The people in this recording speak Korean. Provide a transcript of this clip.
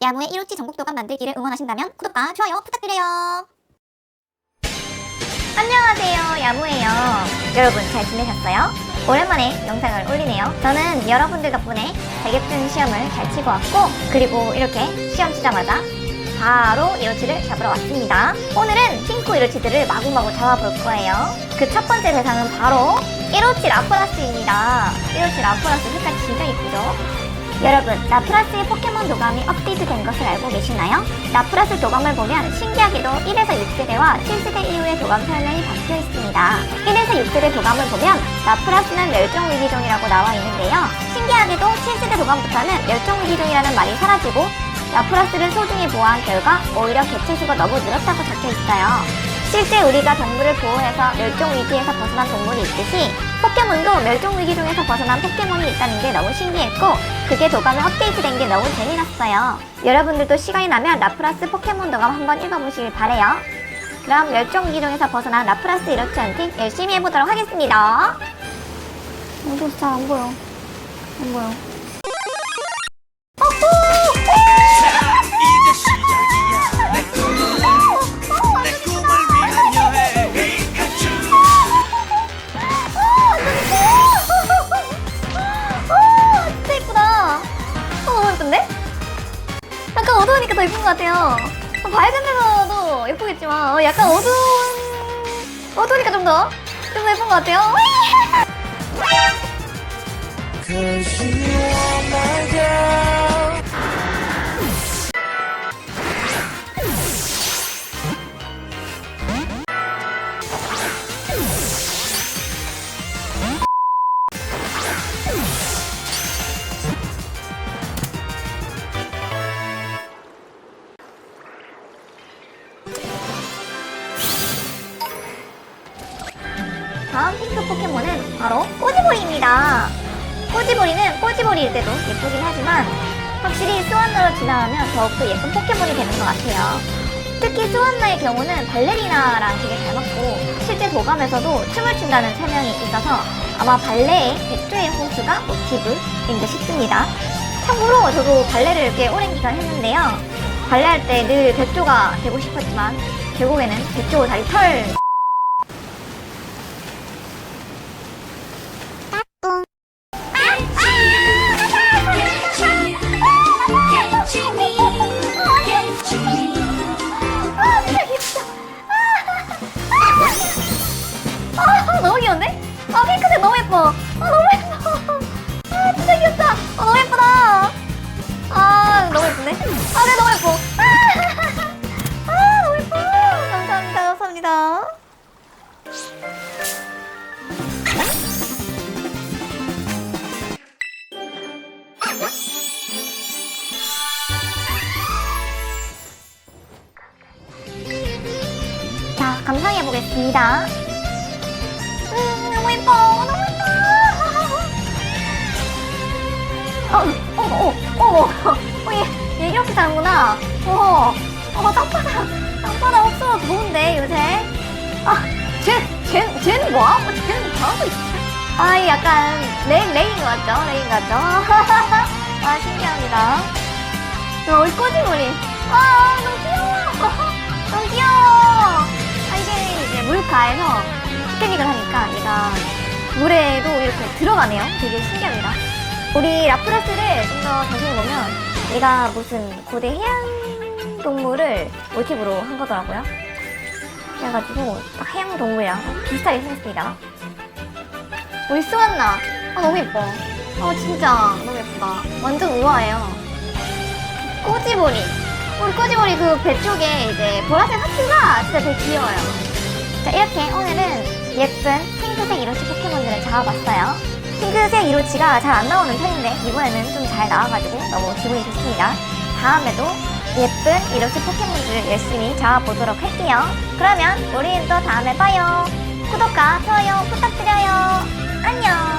야무의 1호치 전국도감 만들기를 응원하신다면 구독과 좋아요 부탁드려요. 안녕하세요, 야무예요. 여러분 잘 지내셨어요? 오랜만에 영상을 올리네요. 저는 여러분들 덕분에 자격증 시험을 잘 치고 왔고, 그리고 이렇게 시험 치자마자 바로 이로치를 잡으러 왔습니다. 오늘은 핑크 이로치들을 마구마구 잡아볼 거예요. 그 첫 번째 대상은 바로 이로치 라프라스입니다. 이로치 라프라스 색깔 진짜 이쁘죠? 여러분, 라프라스의 포켓몬 도감이 업데이트된 것을 알고 계시나요? 라프라스 도감을 보면 신기하게도 1에서 6세대와 7세대 이후의 도감 설명이 바뀌어 있습니다. 1에서 6세대 도감을 보면 라프라스는 멸종위기종이라고 나와 있는데요. 신기하게도 7세대 도감부터는 멸종위기종이라는 말이 사라지고 라프라스를 소중히 보호한 결과 오히려 개체수가 너무 늘었다고 적혀 있어요. 실제 우리가 동물을 보호해서 멸종위기에서 벗어난 동물이 있듯이 포켓몬도 멸종위기종에서 벗어난 포켓몬이 있다는 게 너무 신기했고 그게 도감에 업데이트 된 게 너무 재미났어요. 여러분들도 시간이 나면 라프라스 포켓몬 도감 한번 읽어보시길 바래요. 그럼 멸종위기종에서 벗어난 라프라스 이로치 헌팅 열심히 해보도록 하겠습니다. 어디 잘안 보여. 안 보여. 더 예쁜 것 같아요. 어, 밝은 데서도 예쁘겠지만, 어, 약간 어두운, 어두우니까 좀 더, 좀 더 예쁜 것 같아요. Cause you are my girl 포켓몬은 바로 꼬지보리입니다. 꼬지보리는 꼬지보리일 때도 예쁘긴 하지만 확실히 스완나로 지나가면 더욱더 예쁜 포켓몬이 되는 것 같아요. 특히 스완나의 경우는 발레리나랑 되게 닮았고 실제 도감에서도 춤을 춘다는 설명이 있어서 아마 발레의 백조의 호수가 모티브인 듯 싶습니다. 참고로 저도 발레를 꽤 오랜 기간 했는데요. 발레할 때 늘 백조가 되고 싶었지만 결국에는 백조 다리 털 예뻐. 아, 너무 예뻐. 아, 진짜 귀엽다. 아, 너무 예쁘다. 아, 너무 예쁜데? 아, 네, 너무 예뻐. 아, 아, 너무 예뻐. 감사합니다. 감사합니다. 자, 감상해 보겠습니다. 음, 너무 예뻐. 어, 어, 어, 어, 얘, 얘 이렇게 자는구나. 어, 어, 땅바닥, 땅바닥 없어서 좋은데, 요새. 아, 쟤, 쟤, 쟤는 뭐야? 어, 쟤는 잘하고 있어. 아, 이 약간, 레, 레인 같죠? 레인 같죠? 아, 신기합니다. 저 우리 꼬지머리. 아, 너무 귀여워. 너무 귀여워. 아, 이게 이제 물가에서 피크닉을 하니까 얘가 물에도 이렇게 들어가네요. 되게 신기합니다. 우리 라프라스를 좀 더 자세히 보면 얘가 무슨 고대 해양 동물을 모티브로 한 거더라고요. 그래가지고 딱 해양 동물이랑 비슷하게 생겼습니다. 스완나. 아, 너무 예뻐. 아, 진짜 너무 예쁘다. 완전 우아해요. 꼬지보리. 우리 꼬지보리 그 배 쪽에 이제 보라색 하트가 진짜 되게 귀여워요. 자, 이렇게 오늘은 예쁜 핑크색 이로치 포켓몬들을 잡아봤어요. 핑크색 이로치가 잘 안 나오는 편인데 이번에는 좀 잘 나와가지고 너무 기분이 좋습니다. 다음에도 예쁜 이로치 포켓몬들을 열심히 잡아보도록 할게요. 그러면 우리는 또 다음에 봐요. 구독과 좋아요 부탁드려요. 안녕.